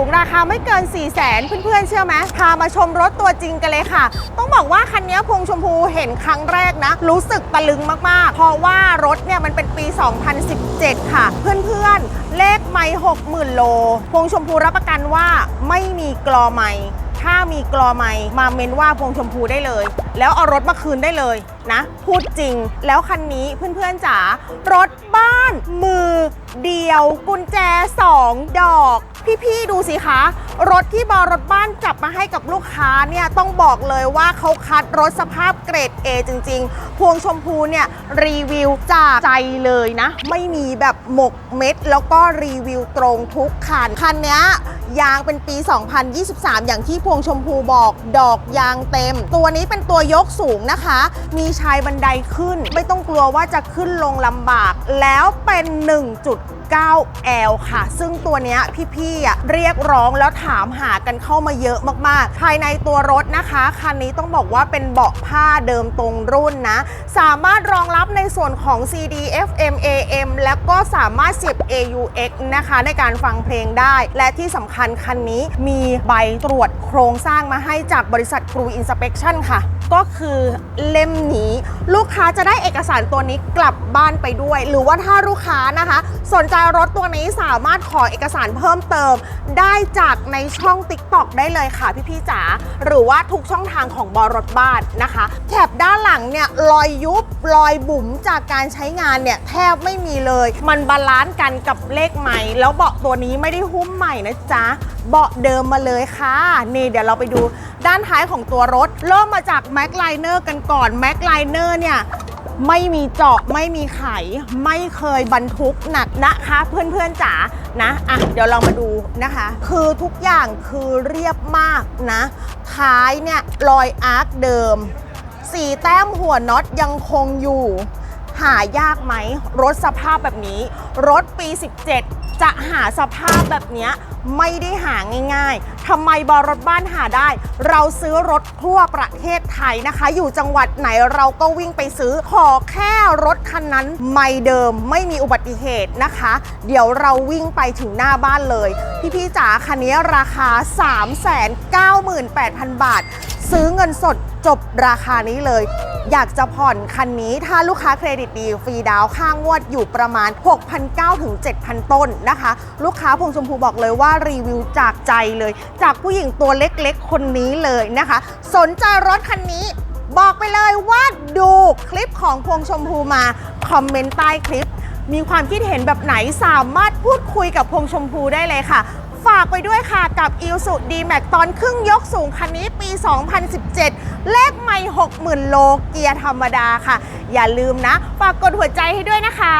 ูงราคาไม่เกิน 4 0 0แสนเพื่อนๆเชื่อไหมพามาชมรถตัวจริงกันเลยค่ะ ต้องบอกว่าคันนี้พวงชมพูเห็นครั้งแรกนะ รู้สึกตะลึงมากๆ เพราะว่ารถเนี่ยมันเป็นปี 2017 ค่ะ เพื่อนๆ เลขไม่60,000 โลพวงชมพูรับประกันว่าไม่มีกรอไม่ถ้ามีกรอไม้มาเมนว่าพวงชมพูได้เลย แล้วเอารถมาคืนได้เลยนะ พูดจริงแล้วคันนี้เพื่อนๆจ๋ารถบ้านมือเดียวกุญแจ 2 ดอก พี่ๆดูสิคะ รถที่บอรถบ้านจับมาให้กับลูกค้าเนี่ยต้องบอกเลยว่าเขาคัดรถสภาพเกรด A จริง ๆ พวงชมพูเนี่ยรีวิวจากใจเลยนะ ไม่มีแบบหมกเม็ด แล้วก็รีวิวตรงทุกคัน คันนี้ยางเป็นปี 2023 อย่างที่พวงชมพูบอกดอกยางเต็ม ตัวนี้เป็นตัวยกสูงนะคะ มีชายบันไดขึ้น ไม่ต้องกลัวว่าจะขึ้นลงลำบาก แล้วเป็น 1.9L ค่ะ ซึ่งตัวเนี้ยพี่ๆอะเรียกร้องแล้วถามหากันเข้ามาเยอะมากๆ ภายในตัวรถนะคะคันนี้ต้องบอกว่าเป็นเบาะผ้าเดิมตรงรุ่นนะ สามารถรองรับในส่วนของ CD FM AM แล้วก็สามารถเสียบ AUX นะคะ ในการฟังเพลงได้ และที่สำคัญคันนี้มีใบตรวจโครงสร้างมาให้จากบริษัทครูอินสเป t ชั่นค่ะ ก็คือเล่มนี้ลูกค้าจะได้เอกสารตัวนี้กลับบ้านไปด้วย หรือว่าถ้าลูกค้านะคะ สนใจรถตัวนี้สามารถขอเอกสารเพิ่มเติม ได้จากในช่อง TikTok ได้เลยค่ะพี่ๆจ๋าหรือว่าทุกช่องทางของบอรถบ้านนะคะแถบด้านหลังเนี่ยรอยยุบรอยบุ๋มจากการใช้งานเนี่ยแทบไม่มีเลย มันบาลานซ์กันกับเลขใหม่ แล้วเบาะตัวนี้ไม่ได้หุ้มใหม่นะจ๊ะเบาะเดิมมาเลยค่ะ นี่เดี๋ยวเราไปดูด้านท้ายของตัวรถ เริ่มมาจากแม็กไลเนอร์กันก่อนแม็กไลเนอร์เนี่ย ไม่มีเจาะไม่มีไข ไม่เคยบรรทุกหนักนะคะเพื่อนๆจ๋านะอะเดี๋ยวเรามาดูนะคะ คือทุกอย่างคือเรียบมากนะ ท้ายเนี่ยรอยอาร์คเดิม สีแต้มหัวน็อตยังคงอยู่ หายากไหมรถสภาพแบบนี้ รถปี 17 จะหาสภาพแบบนี้ไม่ได้หาง่ายๆทำไมบอรถบ้านหาได้ เราซื้อรถทั่วประเทศไทยนะคะ อยู่จังหวัดไหนเราก็วิ่งไปซื้อ ขอแค่รถคันนั้นไม่เดิมไม่มีอุบัติเหตุนะคะ เดี๋ยวเราวิ่งไปถึงหน้าบ้านเลย พี่ๆจ๋าคันนี้ราคา 398,000 บาท ซื้อเงินสดจบราคานี้เลย อยากจะผ่อนคันนี้ถ้าลูกค้าเครดิตดีฟรีดาวค่างวดอยู่ประมาณ 6,900ถึง7,000 ต้นนะคะ ลูกค้าพงชมพูบอกเลยว่ารีวิวจากใจเลย จากผู้หญิงตัวเล็กๆ คนนี้เลยนะคะ สนใจรถคันนี้บอกไปเลยว่าดูคลิปของพงชมพูมา คอมเมนต์ใต้คลิป มีความคิดเห็นแบบไหนสามารถพูดคุยกับพงชมพูได้เลยค่ะ ฝากไปด้วยค่ะกับ i l s u d m a x ตอนครึ่งยกสูงคันนี้ปี 2017 เลขไม่ 60,000 โลเกียร์ธรรมดาค่ะ อย่าลืมนะ ฝากกดหัวใจให้ด้วยนะคะ